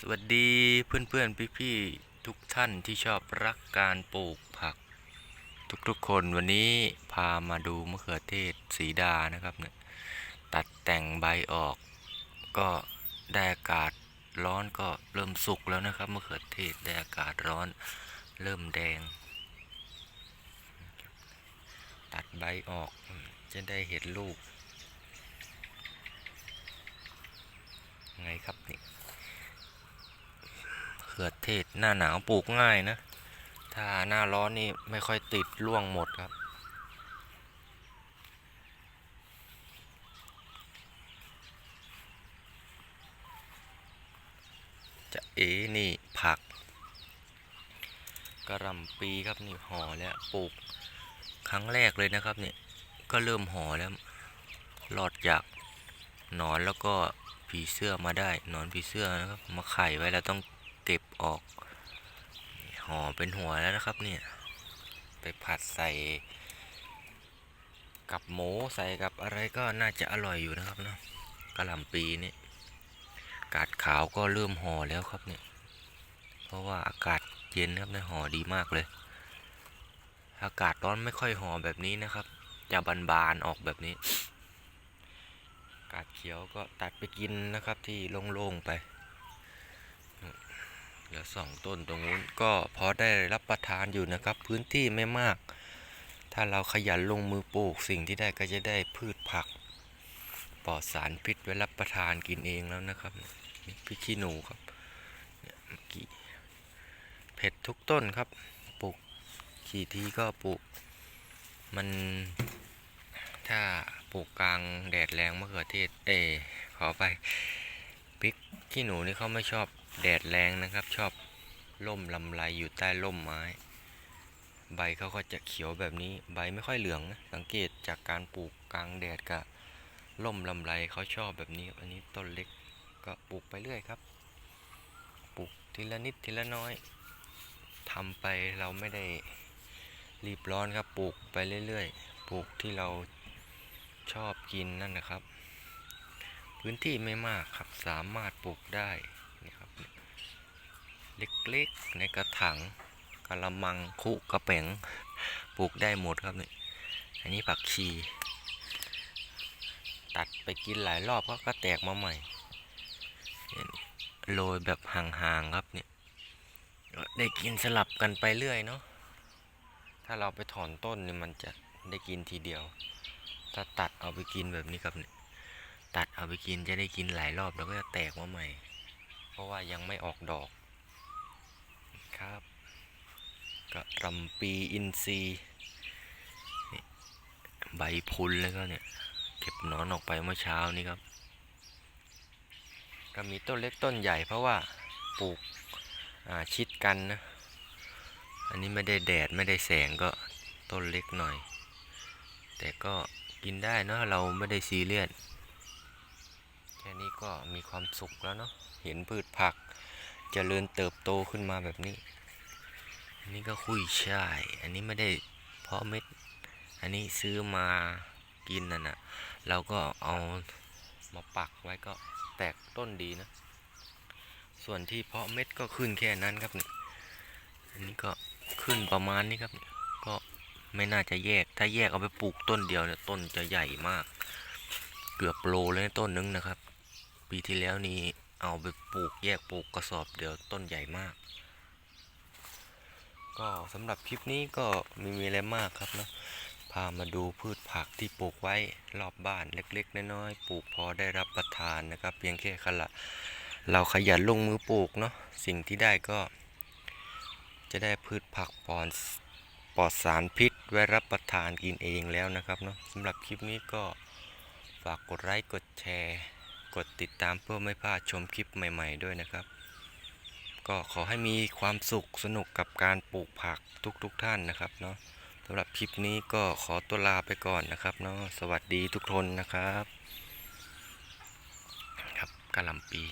สวัสดีเพื่อนๆพี่ๆทุกท่านที่ชอบรักการปลูกผัก ทุกๆคนวันนี้พามาดูมะเขือเทศสีดานะครับเนี่ยตัดแต่งใบออก ก็ได้อากาศร้อนก็เริ่มสุกแล้วนะครับมะเขือเทศได้อากาศร้อนเริ่มแดง ตัดใบออกจะได้เห็นลูก ไงครับนี่ ขือเทศหน้าหนาวปลูกง่ายนะ ถ้าหน้าร้อนนี่ไม่ค่อยติดร่วงหมดครับ จะเอ๋นี่ผักกระลำปีครับนี่ห่อแล้วปลูกครั้งแรกเลยนะครับเนี่ยก็เริ่มห่อแล้วรอดจากหนอนแล้วก็ผีเสื้อมาได้หนอนผีเสื้อนะครับมาไข่ไว้แล้วต้อง เก็บออกห่อเป็นหัวแล้วนะครับเนี่ย ไปผัดใส่กับหมูใส่กับอะไรก็น่าจะอร่อยอยู่นะครับเนาะกระหล่ำปีนี่กาดขาวก็เริ่มห่อแล้วครับเนี่ย เพราะว่าอากาศเย็นครับเนี่ยห่อดีมากเลย อากาศร้อนไม่ค่อยห่อแบบนี้นะครับ จะบานๆออกแบบนี้ กาดเขียวก็ตัดไปกินนะครับที่โล่งๆไป เหลือสองต้นตรงนู้นก็พอได้รับประทานอยู่นะครับ พื้นที่ไม่มาก ถ้าเราขยันลงมือปลูกสิ่งที่ได้ก็จะได้พืชผักปลอดสารพิษไว้รับประทานกินเองแล้วนะครับมีพริกขี้หนูครับเนี่เมื่อกี้เผ็ดทุกต้นครับปลูกกี่ทีก็ปลูกมันถ้าปลูกกลางแดดแรงมะเขือเทศเออขอไปพริกขี้หนูนี่เขาไม่ชอบ แดดแรงนะครับ ชอบร่มลำไรอยู่ใต้ร่มไม้ ใบเขาก็จะเขียวแบบนี้ใบไม่ค่อยเหลืองนะสังเกตจากการปลูกกลางแดดกับร่มลำไรเขาชอบแบบนี้ อันนี้ต้นเล็กก็ปลูกไปเรื่อยครับ ปลูกทีละนิดทีละน้อยทำไปเราไม่ได้รีบร้อนครับปลูกไปเรื่อยๆปลูกที่เราชอบกินนั่นนะครับ พื้นที่ไม่มากครับสามารถปลูกได้ เล็กๆ ในกระถางกระมังคุกระแป๋งปลูกได้หมดครับนี่อันนี้ผักชี ตัดไปกินหลายรอบก็ก็แตกมาใหม่โรยแบบห่างๆครับเนี่ยได้กินสลับกันไปเรื่อยเนาะถ้าเราไปถอนต้นเนี่ยมันจะได้กินทีเดียว ถ้าตัดเอาไปกินแบบนี้ครับเนี่ยตัดเอาไปกินจะได้กินหลายรอบแล้วก็จะแตกมาใหม่ เพราะว่ายังไม่ออกดอก ครับกระรำปีอินทรีย์ใบพุนแล้วก็เนี่ย เก็บหนอนออกไปเมื่อเช้านี้ครับ ก็มีต้นเล็กต้นใหญ่เพราะว่าปลูกชิดกันนะ อันนี้ไม่ได้แดดไม่ได้แสงก็ต้นเล็กหน่อย แต่ก็กินได้เนาะเราไม่ได้ซีเรียสแค่นี้ก็มีความสุขแล้วเนาะเห็นพืชผัก เจริญเติบโตขึ้นมาแบบนี้ อันนี้ก็คุยช่าย อันนี้ไม่ได้เพาะเม็ด อันนี้ซื้อมากินน่ะนะเราก็เอามาปักไว้ก็แตกต้นดีนะ ส่วนที่เพาะเม็ดก็ขึ้นแค่นั้นครับนี่อันนี้ก็ขึ้นประมาณนี้ครับ ก็ไม่น่าจะแยก ถ้าแยกเอาไปปลูกต้นเดียวเนี่ยต้นจะใหญ่มาก เกือบโลเลยต้นนึงนะครับ ปีที่แล้วนี่ เอาไปปลูกแยกปลูกกระสอบเดียวต้นใหญ่มาก ก็สำหรับคลิปนี้ก็ไม่มีอะไรมากครับนะพามาดูพืชผักที่ปลูกไว้รอบบ้านเล็กๆน้อยๆปลูกพอได้รับประทานนะครับ เพียงแค่ขละเราขยันลงมือปลูกเนาะสิ่งที่ได้ก็ จะได้พืชผักปลอดปลอดสารพิษไว้รับประทานกินเองแล้วนะครับเนาะสำหรับคลิปนี้ก็ฝากกดไลค์กดแชร์ กดติดตามเพื่อไม่พลาดชมคลิปใหม่ๆด้วยนะครับ ก็ขอให้มีความสุขสนุกกับการปลูกผักทุกๆทท่านนะครับเนาะสำหรับคลิปนี้ก็ขอตัวลาไปก่อนนะครับเนาะสวัสดีทุกคนนะครับ ครับกะหล่ำปี